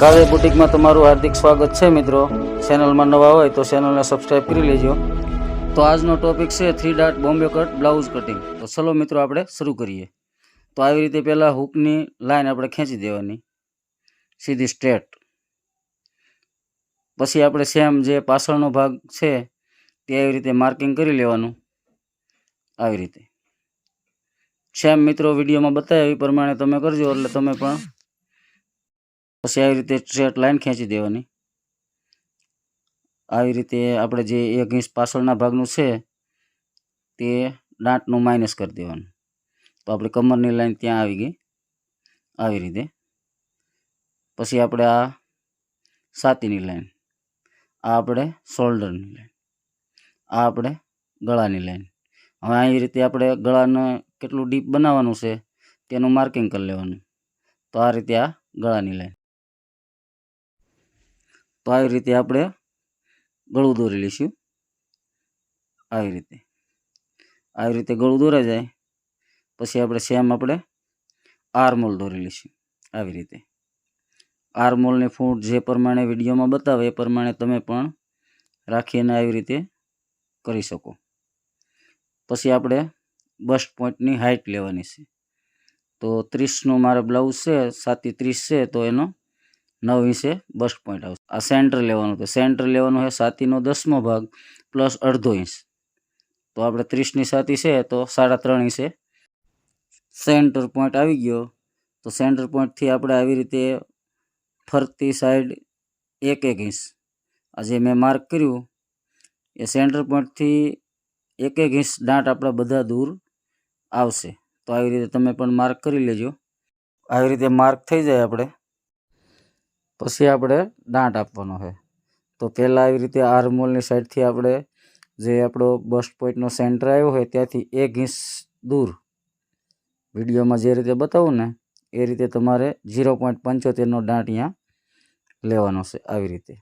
કાવ્ય બુટિકમાં તમારું હાર્દિક સ્વાગત છે મિત્રો. ચેનલમાં નવા હોય તો ચેનલને સબસ્ક્રાઈબ કરી લેજો. તો આજનો ટોપિક છે થ્રી ડાટ બોમ્બે કટ બ્લાઉઝ કટિંગ તો ચલો મિત્રો આપણે શરૂ કરીએ. તો આવી રીતે પહેલાં હૂકની લાઈન આપણે ખેંચી દેવાની. સીધી સ્ટ્રેટ પછી આપણે સેમ જે પાછળનો ભાગ છે, તે આવી રીતે માર્કિંગ કરી લેવાનું. આવી રીતે. સેમ મિત્રો વિડીયોમાં બતાવ્યા એ પ્રમાણે તમે કરજો, એટલે તમે પણ પછી આવી રીતે સ્ટ્રેટ લાઈન ખેંચી દેવાની. આવી રીતે આપણે જે એક ઇંચ પાછળના ભાગનું છે, તે દાંતનું માઇનસ કરી દેવાનું. તો આપણે કમરની લાઈન ત્યાં આવી ગઈ. આવી રીતે. પછી આપણે આ છાતીની લાઈન, આ આપણે શોલ્ડરની લાઈન, આ આપણે ગળાની લાઈન. હવે આવી રીતે આપણે ગળાને કેટલું ડીપ બનાવવાનું છે, તેનું માર્કિંગ કરી લેવાનું. તો આ રીતે આ ગળાની લાઈન. તો આવી રીતે આપણે ગળું દોરી લઈશું. આવી રીતે. આવી રીતે ગળું દોરાઈ જાય. પછી આપણે સેમ આપણે આરમોલ દોરી લઈશું. આવી રીતે. આરમોલની ફૂટ જે પ્રમાણે વિડીયોમાં બતાવે એ પ્રમાણે તમે પણ રાખીને આવી રીતે કરી શકો. પછી આપણે બસ્ટ પોઈન્ટની હાઇટ લેવાની છે. તો ત્રીસનું મારે બ્લાઉઝ છે, સાતથી ત્રીસ છે, તો એનો નવ ઇંચે બસ્ટ પોઈન્ટ આવશે. આ સેન્ટર લેવાનું તો સેન્ટર લેવાનું છે સાતીનો દસમો ભાગ પ્લસ અડધો ઇંચ. તો આપણે ત્રીસની સાતી છે તો સાડા ત્રણ ઇંચે સેન્ટર પોઈન્ટ આવી ગયો. તો સેન્ટર પોઈન્ટથી આપણે આવી રીતે ફરતી સાઈડ એક એક ઇંચ. આ જે મેં માર્ક કર્યું, એ સેન્ટર પોઈન્ટથી એક એક ઇંચ દાંટ આપણા બધા દૂર આવશે. તો આવી રીતે તમે પણ માર્ક કરી લેજો. આવી રીતે માર્ક થઈ જાય આપણે. પછી આપણે દાંત આપવાનો છે. તો પહેલાં આવી રીતે આર્મોલની સાઈડથી આપણે જે આપણો બસ્ટ પોઈન્ટનો સેન્ટર આવ્યો હોય ત્યાંથી એક ઇંચ દૂર વિડીયોમાં જે રીતે બતાવું ને, એ રીતે તમારે ઝીરો પોઈન્ટ પંચોતેરનો દાંત અહીંયા લેવાનો છે આવી રીતે.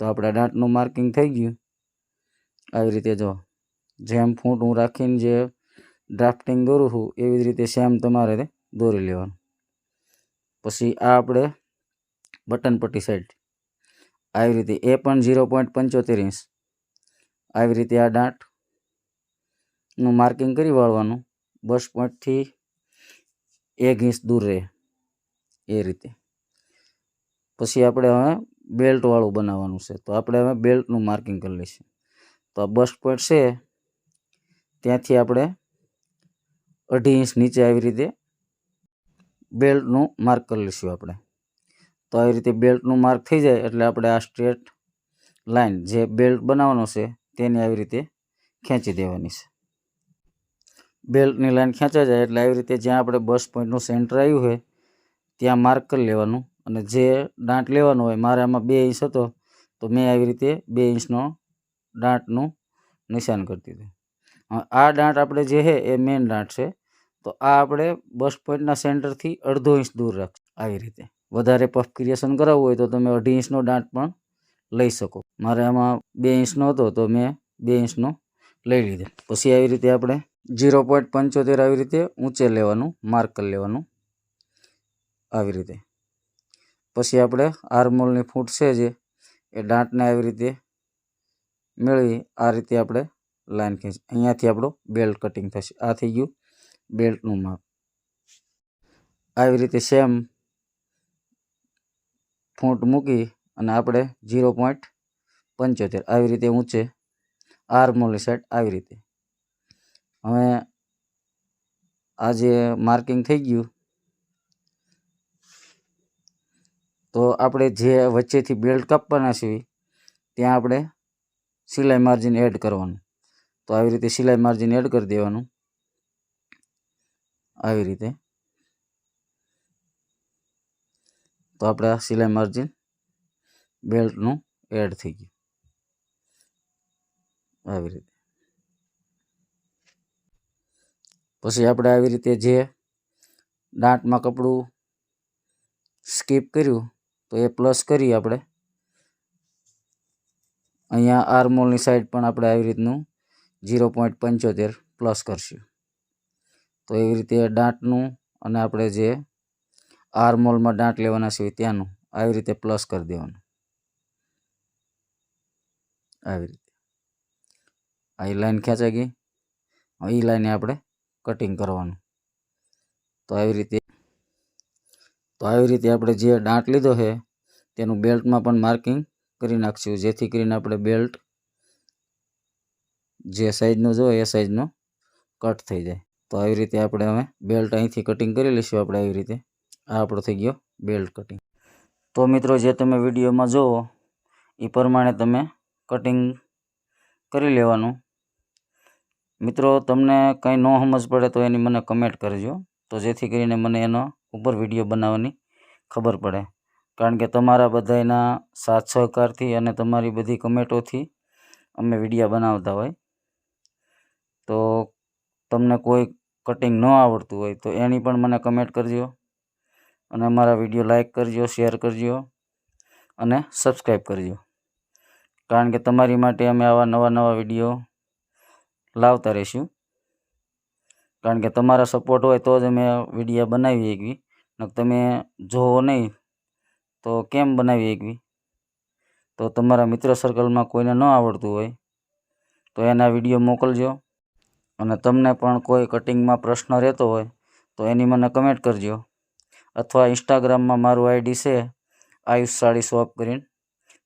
તો આપણા દાંતનું માર્કિંગ થઈ ગયું. આવી રીતે જો, જેમ ફૂટ હું રાખીને જે ડ્રાફ્ટિંગ દોરું છું, એવી જ રીતે સેમ તમારે દોરી લેવાનું. પછી આ આપણે બટન પટ્ટી સાઈડ આવી રીતે એ પણ ઝીરો પોઈન્ટ પંચોતેર ઇંચ આવી રીતે આ દાંતનું માર્કિંગ કરી વાળવાનું. બસ પોઈન્ટથી એક ઇંચ દૂર રહે એ રીતે. પછી આપણે હવે બેલ્ટવાળું બનાવવાનું છે. તો આપણે હવે બેલ્ટનું માર્કિંગ કરી લઈશું. તો આ બસ પોઈન્ટ છે. ત્યાંથી આપણે અઢી ઇંચ નીચે આવી રીતે બેલ્ટનું માર્ક કરી લઈશું આપણે. તો આવી રીતે બેલ્ટનું માર્ક થઈ જાય એટલે આપણે આ સ્ટ્રેટ લાઇન જે બેલ્ટ બનાવવાનો છે તેની આવી રીતે ખેંચી દેવાની છે. બેલ્ટની લાઇન ખેંચાઈ જાય એટલે આવી રીતે જ્યાં આપણે બસ પોઈન્ટનું સેન્ટર આવ્યું હોય, ત્યાં માર્ક કરી લેવાનું અને જે દાંટ લેવાનો હોય, મારે આમાં બે ઇંચ હતો, તો મેં આવી રીતે બે ઇંચનો દાંટનું નિશાન કરી દીધું. આ દાંટ આપણે જે છે એ મેઇન દાંટ છે, તો આ આપણે બસ પોઈન્ટના સેન્ટરથી અડધો ઇંચ દૂર રાખ આવી રીતે. વધારે પફ ક્રિએશન કરાવવું હોય તો તમે અઢી ઇંચનો દાંત પણ લઈ શકો. મારે આમાં બે ઇંચનો હતો, તો મેં બે ઇંચનો લઈ લીધો. પછી આવી રીતે આપણે ઝીરો પોઈન્ટ પંચોતેર આવી રીતે ઊંચે લેવાનું માર્ક કરી લેવાનું આવી રીતે. પછી આપણે આર્મોલની ફૂટ છે જે, એ દાંતને આવી રીતે મેળવી આ રીતે આપણે લાઈન ખેંચ, અહીંયાથી આપણો બેલ્ટ કટિંગ થશે. આ થઈ ગયું બેલ્ટનું માપ. આવી રીતે સેમ ફૂટ મૂકી અને આપણે ઝીરો પોઈન્ટ પંચોતેર આવી રીતે ઊંચે આર્મોલની સાઈડ આવી રીતે. હવે આ જે માર્કિંગ થઈ ગયું, તો આપણે જે વચ્ચેથી બેલ્ટ કાપવાના છીએ ત્યાં આપણે સિલાઈ માર્જિન એડ કરવાનું. તો આવી રીતે સિલાઈ માર્જિન એડ કરી દેવાનું. આવી રીતે. તો આપણે આ સિલાઈ માર્જિન બેલ્ટનું એડ થઈ ગયું. આવી રીતે. પછી આપણે આવી રીતે જે દાંતમાં કપડું સ્કીપ કર્યું, તો એ પ્લસ કરી આપણે. અહીંયા આર્મોલની સાઈડ પણ આપણે આવી રીતનું ઝીરો પોઈન્ટ પંચોતેર પ્લસ કરશું. તો એવી રીતે દાંતનું અને આપણે જે આર્મોલમાં દાંત લેવાના સિવાય ત્યાંનું. આવી રીતે પ્લસ કરી દેવાનું. આવી રીતે. આ એ લાઈન ખેંચાઈ ગઈ. એ લાઈને આપણે કટિંગ કરવાનું. તો આવી રીતે, તો આવી રીતે આપણે જે દાંત લીધો છે, તેનું બેલ્ટમાં પણ માર્કિંગ કરી નાખશું. જેથી કરીને આપણે બેલ્ટ જે સાઈઝનો જોઈએ એ સાઈઝનો કટ થઈ જાય. તો આવી રીતે આપણે હવે બેલ્ટ અહીંથી કટિંગ કરી લઈશું આપણે આવી રીતે. આ આપણો થઈ ગયો બેલ્ટ કટિંગ તો મિત્રો, જે તમે વિડીયોમાં જુઓ એ પ્રમાણે તમે કટિંગ કરી લેવાનું. મિત્રો, તમને કંઈ ન સમજ પડે તો એની મને કમેન્ટ કરજો. તો જેથી કરીને મને એનો ઉપર વીડિયો બનાવવાની ખબર પડે. કારણ કે તમારા બધાના સાથ સહકારથી અને તમારી બધી કમેન્ટોથી અમે વિડીયા બનાવતા હોય. તો તમને કોઈ કટિંગ ન આવડતું હોય તો એની પણ મને કમેન્ટ કરજો. અને અમારા વીડિયો લાઇક કરજો, શેર કરજો અને સબસ્ક્રાઈબ કરજો. કારણ કે તમારી માટે અમે આવા નવા નવા વીડિયો લાવતા રહીશું. કારણ કે તમારા સપોર્ટ હોય તો જ અમે વિડીયા બનાવી શકવી ને તમે જોવો નહીં તો કેમ બનાવી શકવી તો તમારા મિત્ર સર્કલમાં કોઈને ન આવડતું હોય તો એના વીડિયો મોકલજો. અને તમને પણ કોઈ કટિંગમાં પ્રશ્ન રહેતો હોય તો એની મને કમેન્ટ કરજો. અથવા ઇન્સ્ટાગ્રામમાં મારું આઈડી છે, આયુષ સાડી શોપ કરીને.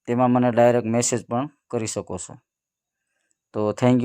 તેમાં મને ડાયરેક્ટ મેસેજ પણ કરી શકો છો. તો થેન્ક યુ